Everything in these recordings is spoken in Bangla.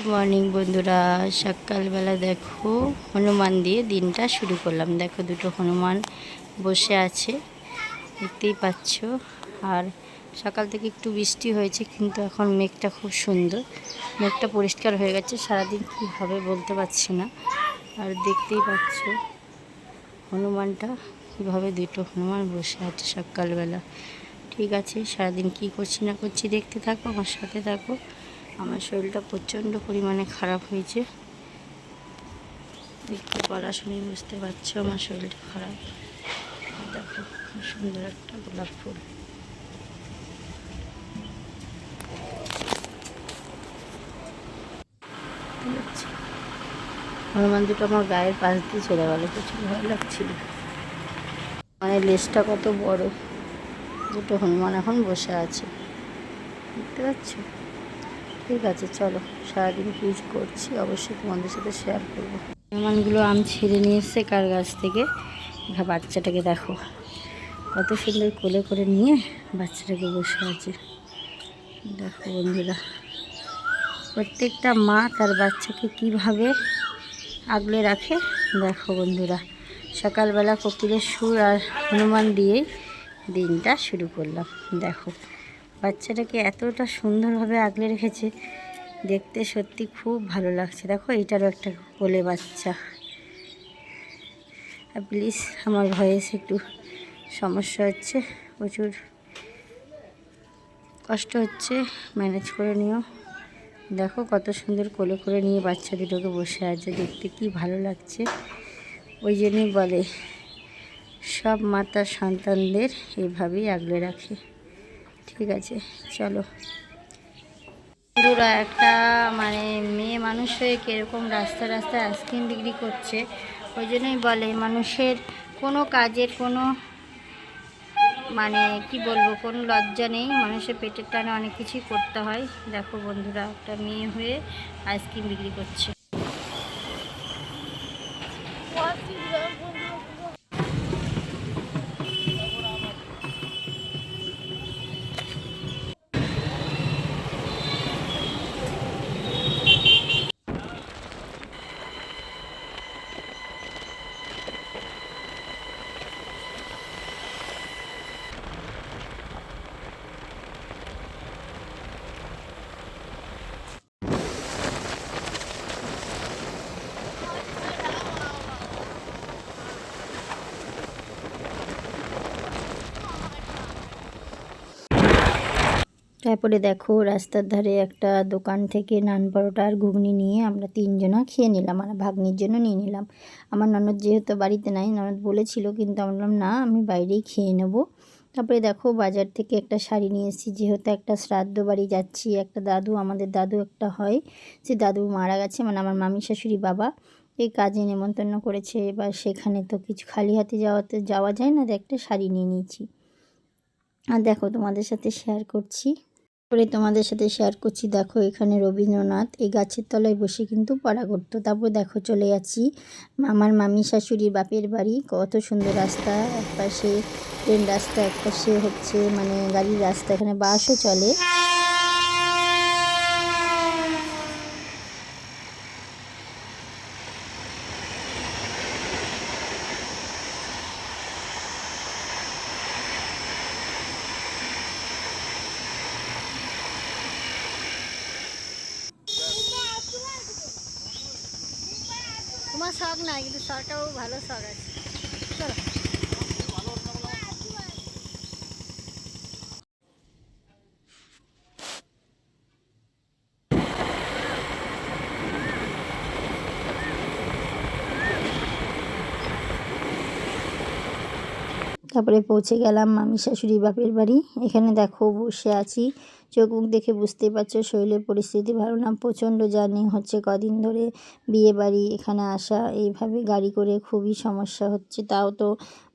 গুড মর্নিং বন্ধুরা। সকালবেলা দেখো হনুমান দিয়ে দিনটা শুরু করলাম। দেখো দুটো হনুমান বসে আছে, দেখতেই পাচ্ছ। আর সকাল থেকে একটু বৃষ্টি হয়েছে, কিন্তু এখন মেঘটা খুব সুন্দর। মেঘটা পরিষ্কার হয়ে গেছে, সারাদিন কী হবে বলতে পারছি না। আর দেখতেই পাচ্ছ হনুমানটা কীভাবে দুটো হনুমান বসে আছে সকালবেলা। ঠিক আছে, সারাদিন কী করছি না করছি দেখতে থাকো, আমার সাথে থাকো। শরীরটা প্রচণ্ড পরিমাণে খারাপ হয়েছে। দেখতে গলা শুনে বুঝতে পারছ আমার শরীরটা খারাপ। দেখো, খুব সুন্দর একটা গোলাপ ফুল। হনুমান দুটো আমার গায়ের পাশ দিয়ে চলে গেলো, প্রচুর ভয় লাগছিল। মানে লেজটা কত বড়, দুটো হনুমান এখন বসে আছে। দেখতে পাচ্ছ? ঠিক আছে, চলো। সারাদিন কী করছি, অবশ্যই তোমাদের সাথে শেয়ার করব। হনুমানগুলো আম ছিঁড়ে নিয়ে এসছে কার গাছ থেকে? বাচ্চাটাকে দেখো। কত সুন্দর কোলে করে নিয়ে বাচ্চাটাকে বসে আছে। দেখো বন্ধুরা, প্রত্যেকটা মা তার বাচ্চাকে কীভাবে আগলে রাখে, দেখো বন্ধুরা। সকালবেলা কোকিলের সুর আর হনুমান দিয়েই দিনটা শুরু করলাম। দেখো বাচ্চাটাকে এতটা সুন্দরভাবে আগলে রেখেছে, দেখতে সত্যি খুব ভালো লাগছে। দেখো এটারও একটা কোলে বাচ্চা। আর প্লিজ, আমার ভয়েস একটু সমস্যা হচ্ছে, প্রচুর কষ্ট হচ্ছে, ম্যানেজ করে নিও। দেখো, কত সুন্দর কোলে করে নিয়ে বাচ্চা দুটোকে বসে আছে, দেখতে কি ভালো লাগছে। ওই জন্যই বলে, সব মাতার সন্তানদের এইভাবেই আগলে রাখে। ঠিক আছে, চলো। বন্ধুরা, একটা মানে মেয়ে মানুষ হয়ে কীরকম রাস্তা রাস্তায় আইসক্রিম বিক্রি করছে, ওই জন্যই বলে মানুষের কোনো কাজের কোনো মানে কি বলব, কোনো লজ্জা নেই, মানুষের পেটের টানে অনেক কিছুই করতে হয়। দেখো বন্ধুরা, একটা মেয়ে হয়ে আইসক্রিম বিক্রি করছে। তারপরে দেখো, রাস্তার ধারে একটা দোকান থেকে নান পরোটা আর ঘুগনি নিয়ে আমরা তিনজনা খেয়ে নিলাম আর ভাগ্নির জন্য নিয়ে নিলাম। আমার ননদ যেহেতু বাড়িতে নাই, ননদ বলেছিল, কিন্তু আমি বললাম, না, আমি বাইরেই খেয়ে নেব। তারপরে দেখো, বাজার থেকে একটা শাড়ি নিয়ে এসেছি, যেহেতু একটা শ্রাদ্ধ বাড়ি যাচ্ছি, একটা দাদু, আমাদের দাদু একটা হয়, সে দাদু মারা গেছে মানে আমার মামি শাশুড়ি বাবা, এই কাজে নেমন্তন্ন করেছে, এবার সেখানে তো কিছু খালি হাতে যাওয়াতে যাওয়া যায় না একটা শাড়ি নিয়ে নিয়েছি। আর দেখো, তোমাদের সাথে শেয়ার করছি। করে তোমাদের সাথে শেয়ার করছি। দেখো, এখানে রবীন্দ্রনাথ, এই গাছের তলায় বসে কিন্তু পড়া করতো। তারপর দেখো, চলে যাচ্ছি। আমার মামি শাশুড়ির বাপের বাড়ি। কত সুন্দর রাস্তা, একপাশে ট্রেন রাস্তা, একপাশে হচ্ছে মানে গাড়ির রাস্তা। এখানে বাসও চলে। তোমার শখ নাই কিন্তু শখটাও ভালো শখ আছে। চলো। তারপরে পৌঁছে গেলাম মামি শাশুড়ি বাপের বাড়ি। এখানে দেখো বসে আছি। চোখ মুখ দেখে বুঝতে পারছ শরীরের পরিস্থিতি ভালো না, প্রচণ্ড জার্নি হচ্ছে কদিন ধরে বিয়ে বাড়ি, এখানে আসা, এইভাবে গাড়ি করে খুবই সমস্যা হচ্ছে। তাও তো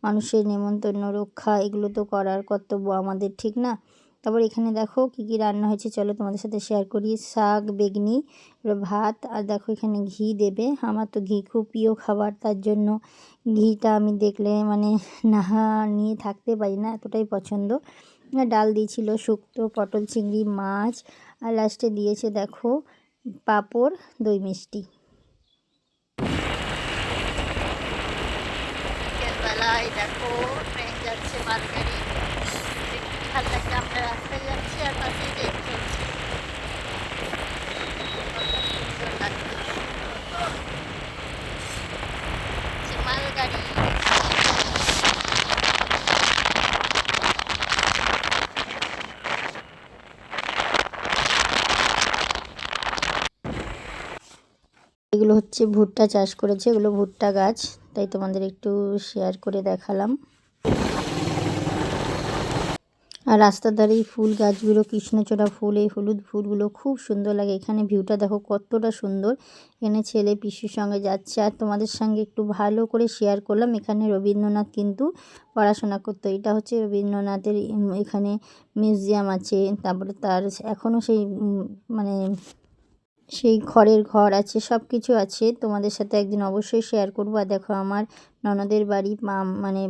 মানুষের নেমন্তন্ন রক্ষা, এগুলো তো করার কর্তব্য আমাদের, ঠিক না? তারপর এখানে দেখো কি কি রান্না হয়েছে, চলো তোমাদের সাথে শেয়ার করি। শাক, বেগনি ভাত, আর দেখো এখানে ঘি দেবে। আমার তো ঘি খুব প্রিয় খাবার, তার জন্য ঘিটা আমি দেখলে মানে না, নিয়ে থাকতে পারি না, এতটাই পছন্দ। ডাল দিয়েছিল শুক্তো, পটল, চিংড়ি, মাছ, আর লাস্টে দিয়েছে দেখো পাঁপড়, দই মিষ্টি। দেখো ট্রেন যাচ্ছে মালগাড়ি। এগুলো হচ্ছে ভুট্টা চাষ করেছে এগুলো ভুট্টা গাছ তাই তোমাদের একটু শেয়ার করে দেখালাম। আর রাস্তার ধারে এই ফুল গাছগুলো, কৃষ্ণচূড়া ফুল, এই হলুদ ফুলগুলো খুব সুন্দর লাগে। এখানে ভিউটা দেখো কতটা সুন্দর। এখানে ছেলে পিসির সঙ্গে যাচ্ছে আর তোমাদের সঙ্গে একটু ভালো করে শেয়ার করলাম। এখানে রবীন্দ্রনাথ কিন্তু পড়াশোনা করতো। এটা হচ্ছে রবীন্দ্রনাথের এখানে মিউজিয়াম আছে। তারপরে তার এখনও সেই মানে সেই খড়ের ঘর আছে সব কিছু আছে। তোমাদের সাথে একদিন অবশ্যই শেয়ার করব। আর দেখো আমার ননদের বাড়ি মানে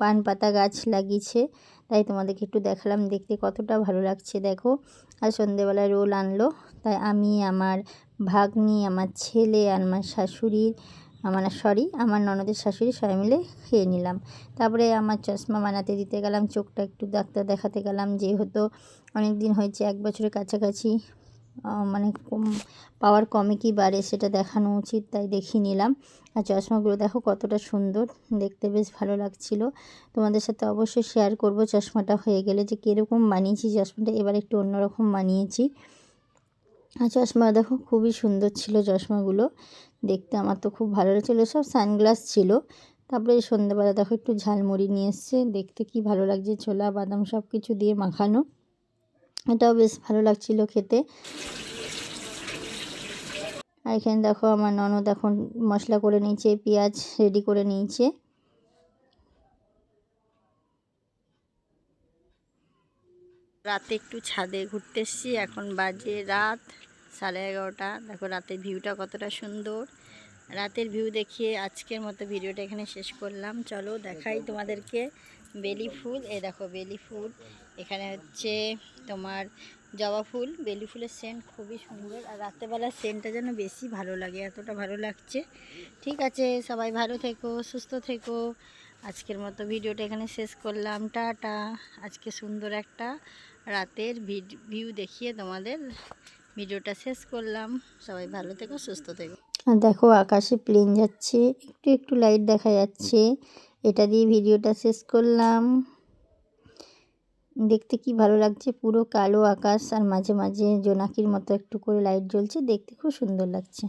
পান পাতা গাছ লাগিয়েছে। তাই তোমাদেরকে একটু দেখালাম দেখতে কতটা ভালো লাগছে, দেখো। আর সন্ধেবেলায় রোল আনলো, তাই আমি, আমার ভাগ্নি, আমার ছেলে আর আমার শাশুড়ির আমার সরি আমার ননদের শাশুড়ি সবাই মিলে খেয়ে নিলাম। তারপরে আমার চশমা বানাতে দিতে গেলাম, চোখটা একটু ডাক্তার দেখাতে গেলাম, যেহেতু অনেক দিন হয়েছে, এক বছরের কাছাকাছি। মানে পাওয়ার কমে কি বাড়ে সেটা দেখানো উচিত, তাই দেখিয়ে নিলাম। আর চশমাগুলো দেখো কতটা সুন্দর, দেখতে বেশ ভালো লাগছিল। তোমাদের সাথে অবশ্যই শেয়ার করব চশমাটা হয়ে গেলে যে কীরকম বানিয়েছি চশমাটা, এবার একটু অন্যরকম বানিয়েছি। আর চশমা দেখো খুবই সুন্দর ছিল চশমাগুলো, দেখতে আমার তো খুব ভালো লাগছিল, সব সানগ্লাস ছিল। তারপরে সন্ধ্যাবেলা দেখো একটু ঝালমুড়ি নিয়ে এসছে, দেখতে কি ভালো লাগছে, ছোলা, বাদাম সব কিছু দিয়ে মাখানো। এটাও বেশ ভালো লাগছিল খেতে। আর এখানে দেখো আমার ননদ এখন মশলা করে নিয়েছে, পেঁয়াজ রেডি করে নিয়েছে। রাতে একটু ছাদে ঘুরতে এসেছি, এখন বাজে রাত সাড়ে এগারোটা। দেখো রাতের ভিউটা কতটা সুন্দর। রাতের ভিউ দেখিয়ে আজকের মতো ভিডিওটা এখানে শেষ করলাম। চলো দেখাই তোমাদেরকে। বেলি ফুল এ দেখো বেলি ফুল। এখানে হচ্ছে তোমার জবা ফুল। বেলি ফুলের সেন্ট খুবই সুন্দর। আর রাত্রেবেলার সেন্টটা যেন বেশি ভালো লাগে, এতটা ভালো লাগছে। ঠিক আছে, সবাই ভালো থেকো, সুস্থ থেকো। আজকের মতো ভিডিওটা এখানে শেষ করলাম। টাটা। আজকে সুন্দর একটা রাতের ভিউ দেখিয়ে তোমাদের ভিডিওটা শেষ করলাম। সবাই ভালো থেকো, সুস্থ থেকো। দেখো, আকাশে প্লেন যাচ্ছে। একটু একটু লাইট দেখা যাচ্ছে। এটা দিয়ে ভিডিওটা শেষ করলাম। দেখতে কি ভালো লাগছে? পুরো কালো আকাশ আর মাঝে মাঝে জোনাকির মতো একটু করে লাইট জ্বলছে। দেখতে খুব সুন্দর লাগছে।